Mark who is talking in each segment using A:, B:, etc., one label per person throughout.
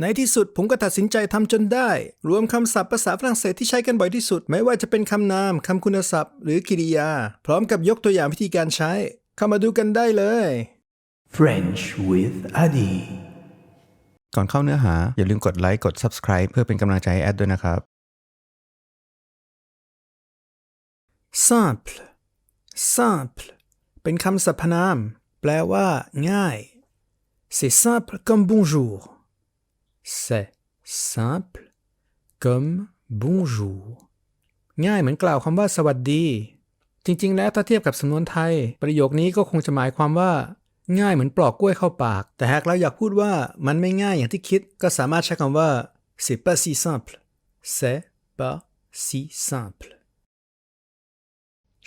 A: ในที่สุดผมก็ตัดสินใจทำจนได้ รวมคำศัพท์ภาษาฝรั่งเศสที่ใช้กันบ่อยที่สุด ไม่ว่าจะเป็นคำนาม คำคุณศัพท์ หรือกริยา พร้อมกับยกตัวอย่างวิธีการใช้ เข้ามาดูกันได้เลย
B: French with Adi.
C: ก่อนเข้าเนื้อหา อย่าลืมกดไลค์กด Subscribe เพื่อเป็นกำลังใจให้แอดด้วยนะครับ
A: simple simple เป็นคำสรรพนาม แปลว่า ง่าย c'est simple comme bonjour c'est simple comme bonjour ง่ายเหมือนกล่าวคำว่าสวัสดี จริง ๆ แล้วถ้าเทียบกับสำนวนไทย ประโยคนี้ก็คงจะหมายความว่า ง่ายเหมือนปลอกกล้วยเข้าปาก แต่หากเราอยากพูดว่ามันไม่ง่ายอย่างที่คิด ก็สามารถใช้คำว่า c'est pas si simple c'est pas si simple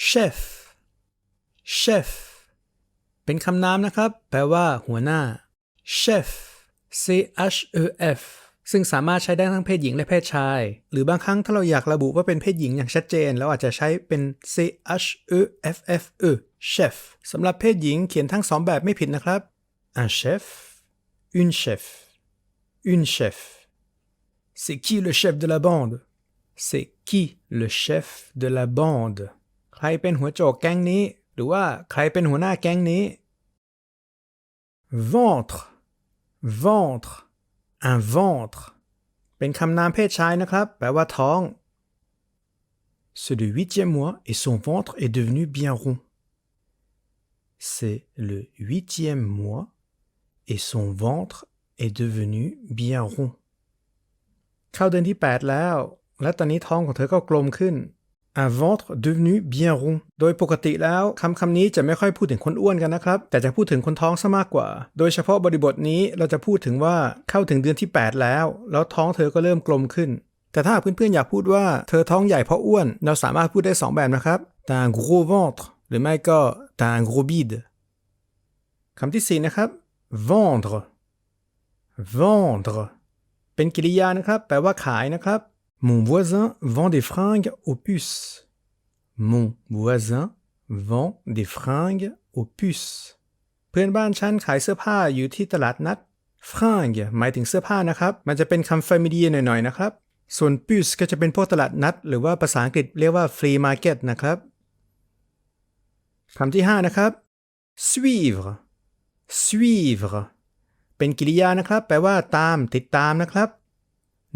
A: chef chef เป็นคำนามนะครับ แปลว่า หัวหน้า chef c h e f ซึ่งสามารถใช้ได้ทั้งเพศหญิงและเพศชาย หรือบางครั้งถ้าเราอยากระบุว่าเป็นเพศหญิงอย่างชัดเจน เราอาจจะใช้เป็น c h e f f e chef สำหรับเพศหญิงเขียนทั้งสองแบบไม่ผิดนะครับ un chef une chef une chef c'est qui le chef de la bande c'est qui le chef de la bande ใครเป็นหัวโจกแก๊งนี้ หรือว่าใครเป็นหัวหน้าแก๊งนี้ ventre ventre un ventre เป็นคำนามเพศชายนะครับ แปลว่าท้อง C'est le huitième mois et son ventre est devenu bien rond. C'est le huitième mois et son ventre est devenu bien rond. เข้าเดือนที่ 8 แล้ว และตอนนี้ท้องของเธอก็กลมขึ้น Un ventre devenu bien rond โดยปกติแล้วคำคำนี้จะไม่ค่อยพูดถึงคนอ้วนกันนะครับ แต่จะพูดถึงคนท้องซะมากกว่า โดยเฉพาะบริบทนี้เราจะพูดถึงว่าเข้าถึงเดือนที่ 8 แล้ว แล้วท้องเธอก็เริ่มกลมขึ้น แต่ถ้าเพื่อนๆอยากพูดว่าเธอท้องใหญ่เพราะอ้วน เราสามารถพูดได้ 2 แบบนะครับ t a un gros ventre หรือไม่ก็ t a un gros bide คำที่ 4 นะครับ vendre vendre เป็นกริยานะครับ แปลว่าขายนะครับ Mon voisin vend des fringues aux puces. Mon voisin vend des fringues aux puces. เพื่อนบ้านฉันขายเสื้อผ้าอยู่ที่ตลาดนัด fringue หมายถึงเสื้อผ้านะครับ มันจะเป็นคำ familiar หน่อยๆนะครับ ส่วน puce ก็จะเป็นพวกตลาดนัด หรือว่าภาษาอังกฤษเรียกว่า flea market นะครับคำที่ 5 นะครับ suivre suivre เป็นกริยานะครับ แปลว่าตามติดตามนะครับ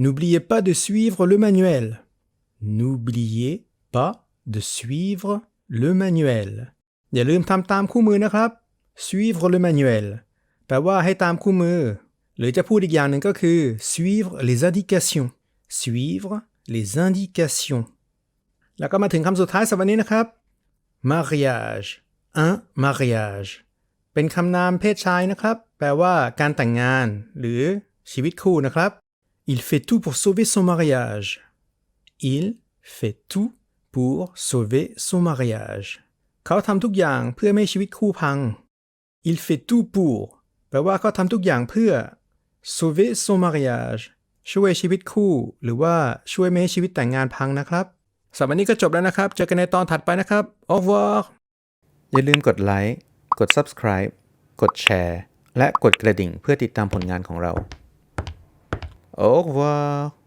A: N'oubliez pas de suivre le manuel. N'oubliez pas de suivre le manuel. อย่าลืมทำตามคู่มือนะครับ suivre le manuel แปลว่าให้ตามคู่มือ หรือจะพูดอีกอย่างหนึ่งก็คือ suivre les indications suivre les indications แล้วก็มาถึงคำสุดท้ายสำหรับวันนี้นะครับ mariage un mariage เป็นคำนามเพศชายนะครับ แปลว่าการแต่งงาน หรือชีวิตคู่นะครับ Il fait tout pour sauver son mariage. Il fait tout pour sauver son mariage. เขาทำทุกอย่างเพื่อไม่ให้ชีวิตคู่พัง Il fait tout pour แปลว่าเขาทำทุกอย่างเพื่อ sauver son mariage ช่วยชีวิตคู่ หรือว่าช่วยไม่ให้ชีวิตแต่งงานพังนะครับสำหรับวันนี้ก็จบแล้วนะครับ เจอกันในตอนถัดไปนะครับ au revoir
C: อย่าลืมกดไลค์ กด Subscribe กดแชร์ และกดกระดิ่งเพื่อติดตามผลงานของเรา Au revoir